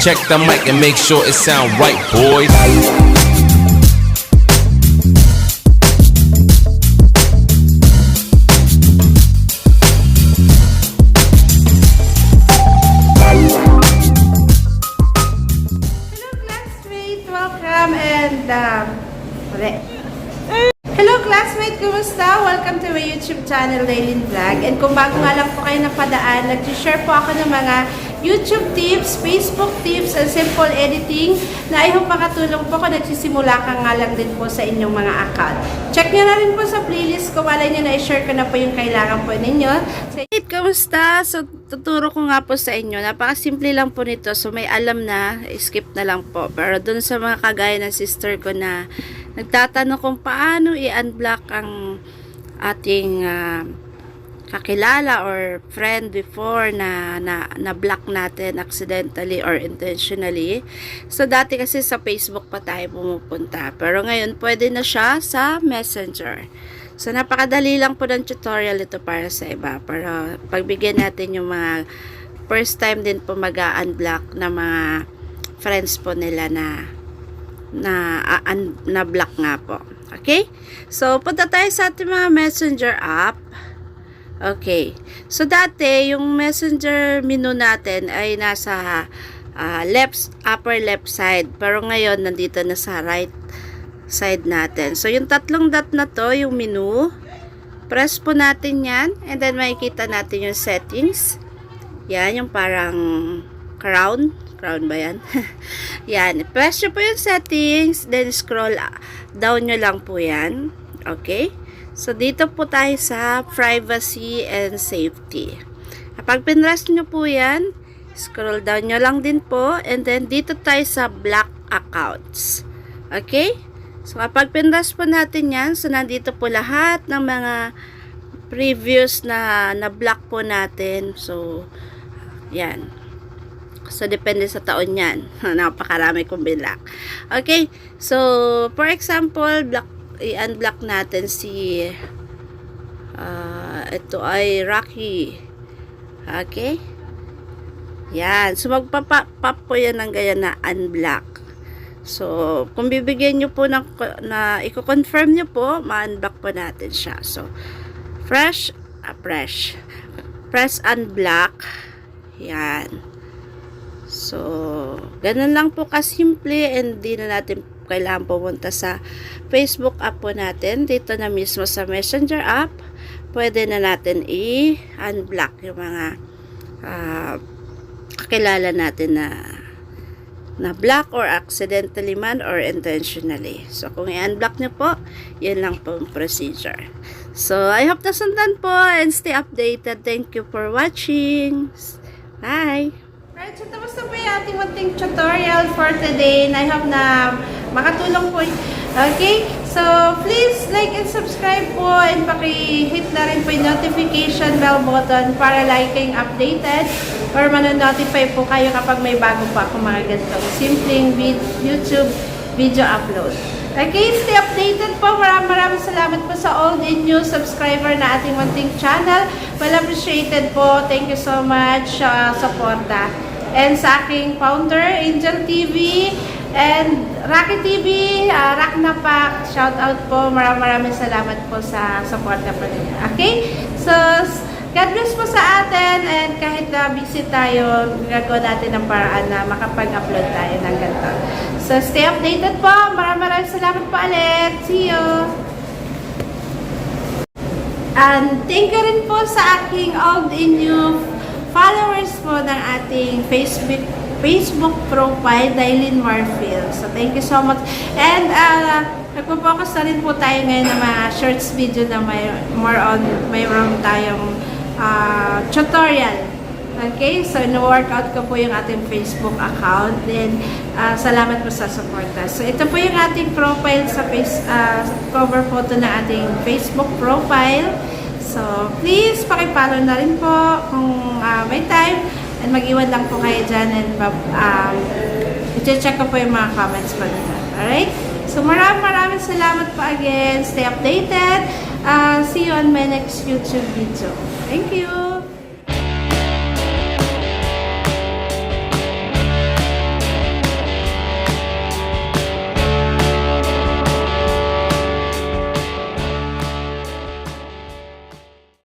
Check the mic and make sure it sound right, boys. Um, channel, Laylin Vlog. And kung bago nga lang po kayo napadaan, nag-share po ako ng mga YouTube tips, Facebook tips, and simple editing na I hope makatulong po kung nagsisimula ka nga lang din po sa inyong mga account. Check nyo na rin po sa playlist ko, malay nyo na i-share ko na po yung kailangan po ninyo. So, kamusta? So, tuturo ko nga po sa inyo. Napakasimple lang po nito. So, may alam na, skip na lang po. Pero dun sa mga kagaya ng sister ko na nagtatanong kung paano i-unblock ang ating ah, kakilala or friend before na, na na block natin accidentally or intentionally. So dati kasi sa Facebook pa tayo pumupunta. Pero ngayon pwede na siya sa Messenger. So napakadali lang po ng tutorial ito para sa iba. Para pagbigyan natin yung mga first time din po mag-unblock na mga friends po nila na na uh, un- na block nga po. Okay? So punta tayo sa ating mga Messenger app. Okay. So, dati, yung messenger menu natin ay nasa ah, left, upper left side. Pero ngayon, nandito na sa right side natin. So, yung tatlong dot na to, yung menu, press po natin yan. And then, makikita natin yung settings. Yan, yung parang crown. Crown ba yan? yan. Press nyo po yung settings. Then, scroll down nyo lang po yan. Okay? So, dito po tayo sa privacy and safety. Kapag pinrest nyo po yan, scroll down nyo lang din po. And then, dito tayo sa black accounts. Okay? So, kapag pinrest po natin yan, so nandito po lahat ng mga previous na na-block po natin. So, yan. So, depende sa taon yan. Napakarami kong binlock. Okay? So, for example, block i-unblock natin si uh, ito ay Rocky. Okay? Yan. So, magpapap po yan ng ganyan na unblock. So, kung bibigyan nyo po ng, na i-confirm nyo po, ma-unblock po natin siya. So, fresh, ah, fresh. Press unblock. Yan. So, ganun lang po kasimple and di na natin kailangan pumunta sa Facebook app po natin. Dito na mismo sa Messenger app, pwede na natin i-unblock yung mga uh, kakilala natin na na block or accidentally man or intentionally. So, kung i-unblock nyo po, yun lang po ang procedure. So, I hope nasundan po and stay updated. Thank you for watching. Bye! Right, so tapos na po yung ating munting tutorial for today and I hope na makatulong po. Okay? So, please like and subscribe po and paki-hit na rin po yung notification bell button para lagi kayong updated or manonotify po kayo kapag may bago pa ako mga ganitong simpleng YouTube video upload. Okay, stay updated po. Maraming maraming salamat po sa all the new subscriber na ating munting channel. Well appreciated po. Thank you so much sa uh, suporta. And sa aking founder, Angel TV, and Rocky TV, uh, Rock na shout out po. Maraming maraming salamat po sa suporta po ninyo. Okay? So, God bless po sa atin and kahit na busy tayo, gagawa natin ng paraan na makapag-upload tayo ng ganito. So, stay updated po. Maraming maraming salamat po ulit. See you! And thank you rin po sa aking old and new followers po ng ating Facebook Facebook profile, Dailin Marfield. So, thank you so much. And, uh, nagpo-focus na rin po tayo ngayon ng mga shorts video na may, more on, mayroon tayong uh, tutorial. Okay? So, no-workout ko po yung ating Facebook account. Then, uh, salamat po sa suporta. So, ito po yung ating profile sa face, uh, cover photo ng ating Facebook profile. So, please, pakipollow na rin po kung uh, may time. And mag-iwan lang po kayo dyan and um, i-check ko po yung mga comments po nila. Alright? So, maraming maraming salamat po again. Stay updated. Uh, see you on my next YouTube video. Thank you!